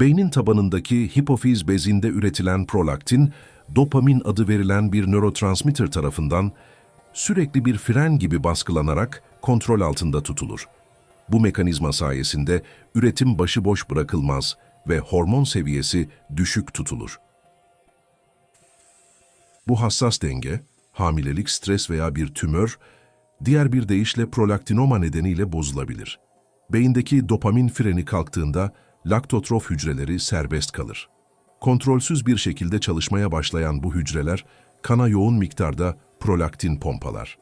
Beynin tabanındaki hipofiz bezinde üretilen prolaktin, dopamin adı verilen bir nörotransmitter tarafından sürekli bir fren gibi baskılanarak kontrol altında tutulur. Bu mekanizma sayesinde üretim başıboş bırakılmaz ve hormon seviyesi düşük tutulur. Bu hassas denge, hamilelik, stres veya bir tümör, diğer bir deyişle prolaktinoma nedeniyle bozulabilir. Beyindeki dopamin freni kalktığında laktotrof hücreleri serbest kalır. Kontrolsüz bir şekilde çalışmaya başlayan bu hücreler, kana yoğun miktarda prolaktin pompalar.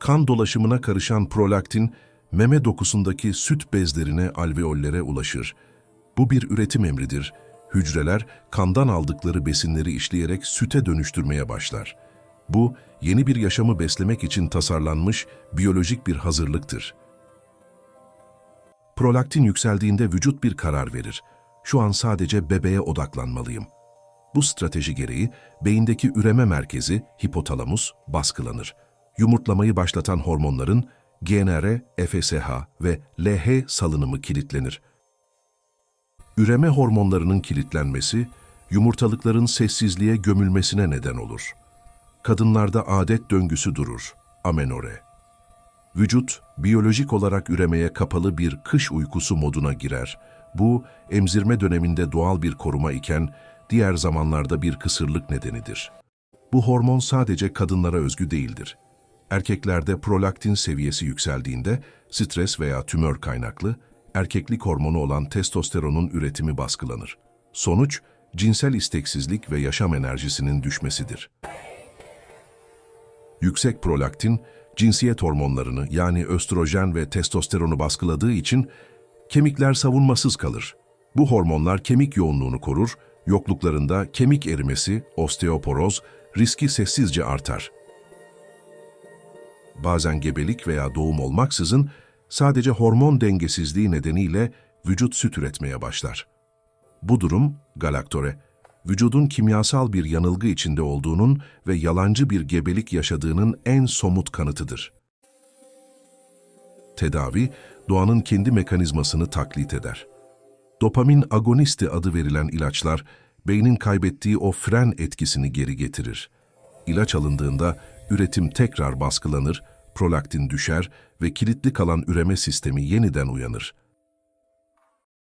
Kan dolaşımına karışan prolaktin, meme dokusundaki süt bezlerine, alveollere ulaşır. Bu bir üretim emridir. Hücreler kandan aldıkları besinleri işleyerek süte dönüştürmeye başlar. Bu, yeni bir yaşamı beslemek için tasarlanmış biyolojik bir hazırlıktır. Prolaktin yükseldiğinde vücut bir karar verir. Şu an sadece bebeğe odaklanmalıyım. Bu strateji gereği beyindeki üreme merkezi hipotalamus baskılanır. Yumurtlamayı başlatan hormonların GNR, FSH ve LH salınımı kilitlenir. Üreme hormonlarının kilitlenmesi, yumurtalıkların sessizliğe gömülmesine neden olur. Kadınlarda adet döngüsü durur, amenore. Vücut, biyolojik olarak üremeye kapalı bir kış uykusu moduna girer. Bu, emzirme döneminde doğal bir koruma iken, diğer zamanlarda bir kısırlık nedenidir. Bu hormon sadece kadınlara özgü değildir. Erkeklerde prolaktin seviyesi yükseldiğinde, stres veya tümör kaynaklı, erkeklik hormonu olan testosteronun üretimi baskılanır. Sonuç, cinsel isteksizlik ve yaşam enerjisinin düşmesidir. Yüksek prolaktin, cinsiyet hormonlarını yani östrojen ve testosteronu baskıladığı için kemikler savunmasız kalır. Bu hormonlar kemik yoğunluğunu korur, yokluklarında kemik erimesi, osteoporoz, riski sessizce artar. Bazen gebelik veya doğum olmaksızın sadece hormon dengesizliği nedeniyle vücut süt üretmeye başlar. Bu durum, galaktore, vücudun kimyasal bir yanılgı içinde olduğunun ve yalancı bir gebelik yaşadığının en somut kanıtıdır. Tedavi, doğanın kendi mekanizmasını taklit eder. Dopamin agonisti adı verilen ilaçlar, beynin kaybettiği o fren etkisini geri getirir. İlaç alındığında üretim tekrar baskılanır, prolaktin düşer ve kilitli kalan üreme sistemi yeniden uyanır.